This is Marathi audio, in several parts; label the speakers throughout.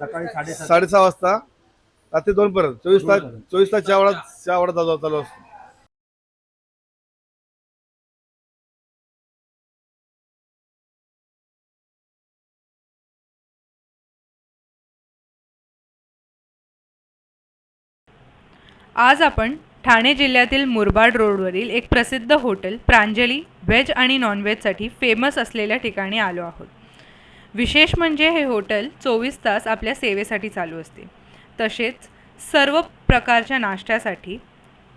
Speaker 1: सकाळी
Speaker 2: साडेसहा वाजता. रात्री दोन पर्यंत. चोवीस तास चोवीस तास चहा वडा चहा वडा दादा चालू असतो.
Speaker 3: आज आपण ठाणे जिल्ह्यातील मुरबाड रोडवरील एक प्रसिद्ध हॉटेल प्रांजली व्हेज आणि नॉनव्हेजसाठी फेमस असलेल्या ठिकाणी आलो आहोत. विशेष म्हणजे हे हॉटेल चोवीस तास आपल्या सेवेसाठी चालू असते. तसेच सर्व प्रकारच्या नाश्त्यासाठी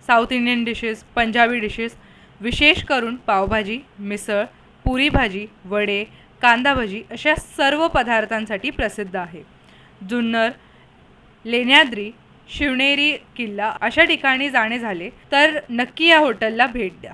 Speaker 3: South Indian dishes Punjabi dishes विशेष करून पावभाजी मिसळ पुरी भाजी वडे कांदा भजी अशा सर्व पदार्थांसाठी प्रसिद्ध आहे. जुन्नर लेण्याद्री शिवनेरी किल्ला अशा ठिकाणी जाणे झाले तर नक्की या हॉटेलला भेट द्या.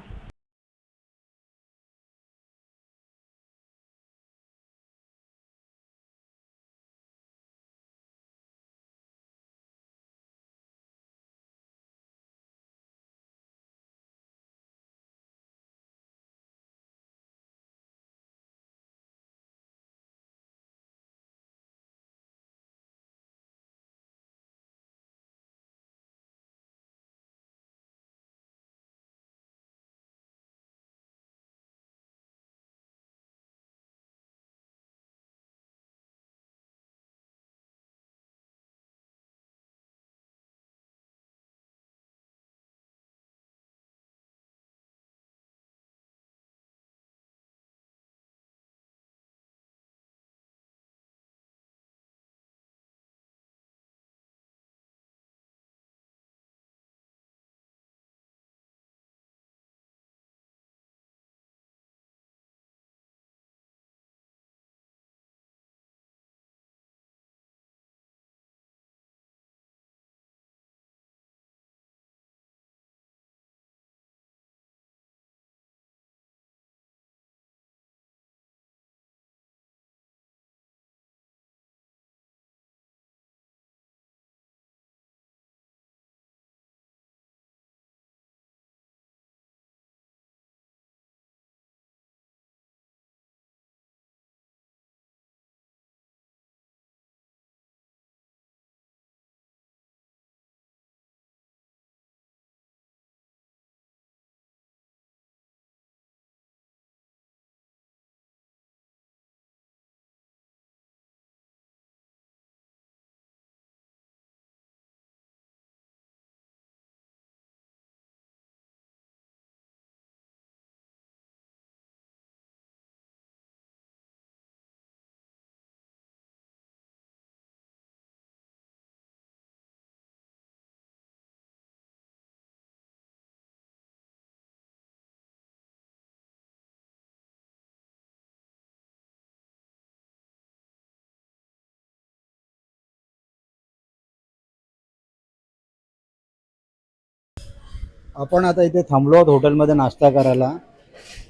Speaker 4: आपण आता इथे थांबलो आहोत हॉटेलमध्ये नाश्ता करायला.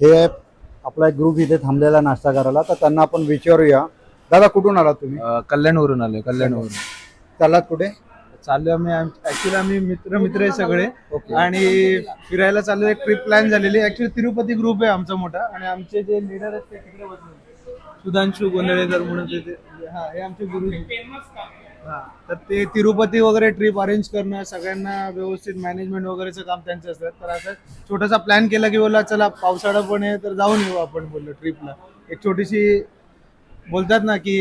Speaker 4: हे आपला एक ग्रुप इथे थांबलेला नाश्ता करायला. तर त्यांना आपण विचारूया. दादा कुठून आलात तुम्ही?
Speaker 5: अ, कल्याणवरून आलोय कल्याणवरून.
Speaker 4: चाललात कुठे?
Speaker 5: चाललोय आम्ही ऍक्च्युली आम्ही मित्र मित्र आहे सगळे. आणि फिरायला चाललो एक ट्रिप प्लॅन झालेली ऍक्च्युली तिरुपती ग्रुप आहे आमचा मोठा. आणि आमचे जे लिडर आहेत ते तिकडे बसले सुधांशू गोंधळेकर म्हणून ते ते- हा हे आमचे गुरु तर ते तिरुपती वगैरे ट्रिप अरेंज करणं सगळ्यांना व्यवस्थित मॅनेजमेंट वगैरेचं काम त्यांचं असतं. तर असं छोटासा प्लॅन केला की बोला चला पावसाळा पण आहे तर जाऊन येऊ आपण बोललो ट्रिपला एक छोटीशी बोलतात ना की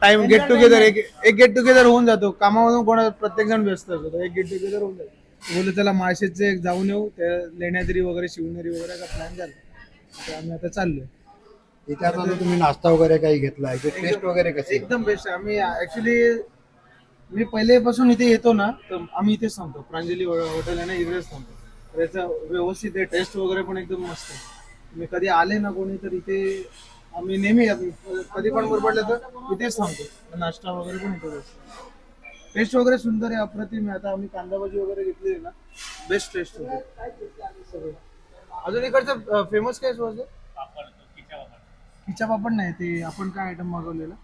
Speaker 5: टाइम गेट टुगेदर एक एक गेट टुगेदर होऊन जातो. कामामधून कोणा प्रत्येक जण व्यस्त असतो. एक गेट टुगेदर होऊन जातो. बोललो चला माळशेचे एक जाऊन येऊ. त्या लेण्याद्री वगैरे शिवनेरी वगैरे का प्लॅन झाला. तर आम्ही आता चाललोय.
Speaker 4: इथे आता तुम्ही नाश्ता वगैरे काही घेतला टेस्ट वगैरे कशी?
Speaker 5: एकदम बेस्ट आहे आम्ही ऍक्च्युली मी पहिलेपासून इथे येतो ना तर आम्ही इथेच थांबतो. प्रांजली हॉटेल आहे ना इकडेच थांबतो. तर याचं व्यवस्थित आहे टेस्ट वगैरे पण एकदम मस्त आहे. मी कधी आले ना कोणी तर इथे आम्ही नेहमी. कधी पण बरपडलं तर इथेच थांबतो. नाश्ता वगैरे पण इथेच टेस्ट वगैरे सुंदर आहे अप्रतिम आहे. आता आम्ही कांदा भाजी वगैरे घेतली ना बेस्ट टेस्ट होते. अजून इकडचं फेमस काय सोच खिचा पापड नाही ते आपण काय आयटम मागवलेला?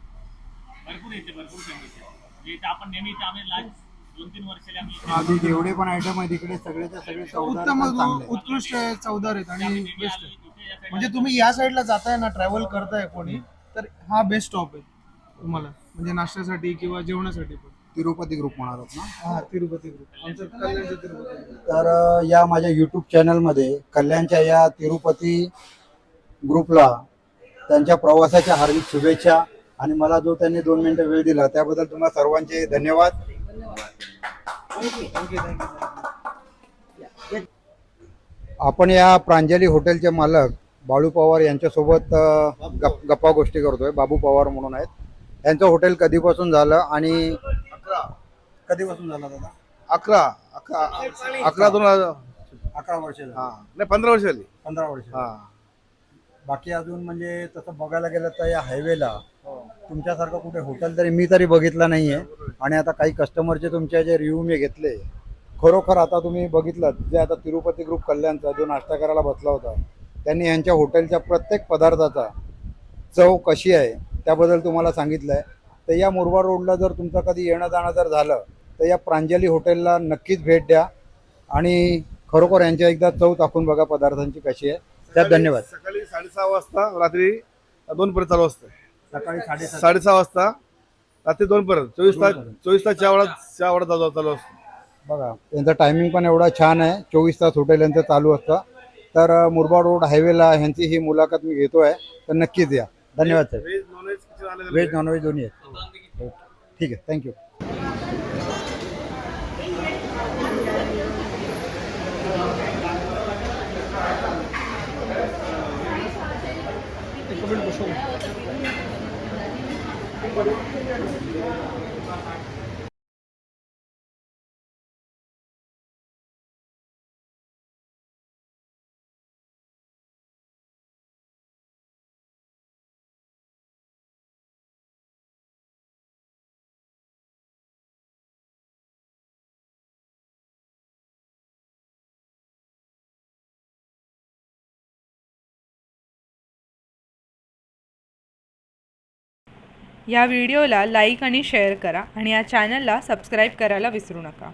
Speaker 6: भरपूर येते भरपूर फेमस आहे. इथे आपण नेहमी इथे आम्ही लास्ट दोन तीन वर्षाला आम्ही
Speaker 4: आधी जेवढे पण आयटम आहेत इकडे सगळेच्या सगळे
Speaker 5: उत्तम
Speaker 4: आहेत.
Speaker 5: उत्कृष्ट आहे चवदार आहेत आणि बेस्ट
Speaker 6: आलो
Speaker 5: आहे.
Speaker 6: तिथे या साईडला
Speaker 5: म्हणजे तुम्ही या साईडला जाताय ना ट्रॅव्हल करताय कोणी तर हा बेस्ट स्टॉप आहे तुम्हाला. म्हणजे नाश्त्यासाठी किंवा जेवणासाठी पण.
Speaker 4: तिरुपती ग्रुप म्हणालात ना?
Speaker 5: हा तिरुपती ग्रुप आमचं कल्याणचं तिरुपती group.
Speaker 4: तर या माझ्या यूट्यूब चॅनलमध्ये कल्याणच्या या तिरुपती ग्रुपला त्यांच्या प्रवासाच्या हार्दिक शुभेच्छा आणि मला जो त्यांनी दोन मिनिटं वेळ दिला त्याबद्दल तुम्हाला सर्वांचे धन्यवाद. आपण या प्रांजली हॉटेलचे मालक बाळू पवार यांच्यासोबत गप गप्पा गोष्टी करतोय. बाबू पवार म्हणून आहेत. यांचं हॉटेल कधीपासून झालं आणि कधीपासून झालं दादा?
Speaker 2: अकरा अकरा अकरा दोन हजार
Speaker 4: अकरा वर्ष
Speaker 2: हा नाही पंधरा वर्ष झाली.
Speaker 4: पंधरा वर्ष.
Speaker 2: हा.
Speaker 4: बाकी अजून म्हणजे तसं बघायला गेलं तर या हायवेला तुमच्यासारखं कुठे हॉटेल तरी मी तरी बघितलं नाही आहे आणि आता काही कस्टमरचे तुमचे जे रिव्ह्यू मी घेतले खरोखर आता तुम्ही बघितलं जे आता तिरुपती ग्रुप कल्याणचा जो नाश्ता करायला बसला होता त्यांनी यांच्या हॉटेलच्या प्रत्येक पदार्थाचा चव कशी आहे त्याबद्दल तुम्हाला सांगितलं आहे तर या मुरबाड रोडला जर तुमचं कधी येणं जाणं जर झालं तर या प्रांजली हॉटेलला नक्कीच भेट द्या. आणि खरोखर यांच्या एकदा चव टाकून बघा पदार्थांची कशी आहे. त्यात धन्यवाद.
Speaker 2: सकाळी साडेसहा वाजता रात्री दोनपर्यंत चालू असतं
Speaker 4: सकाळी साडेसात
Speaker 2: साडेसहा वाजता. रात्री दोन पर्यंत. चोवीस तास चोवीस तास चहा वडा चहा वडा चालू चालू असतो.
Speaker 4: बघा त्यांचं टायमिंग पण एवढा छान आहे. चोवीस तास हॉटेल यांचं चालू असतं. तर अं, मुरबाड रोड हायवेला ह्यांची ही मुलाखत मी घेतोय. तर नक्कीच या. धन्यवाद साहेब
Speaker 2: व्हेज नॉनव्हेज
Speaker 4: व्हेज दोन्ही आहेत. ओके. ठीक आहे. Thank you Thank you.
Speaker 3: या व्हिडिओला लाईक आणि शेअर करा आणि या चॅनलला सबस्क्राईब करायला विसरू नका.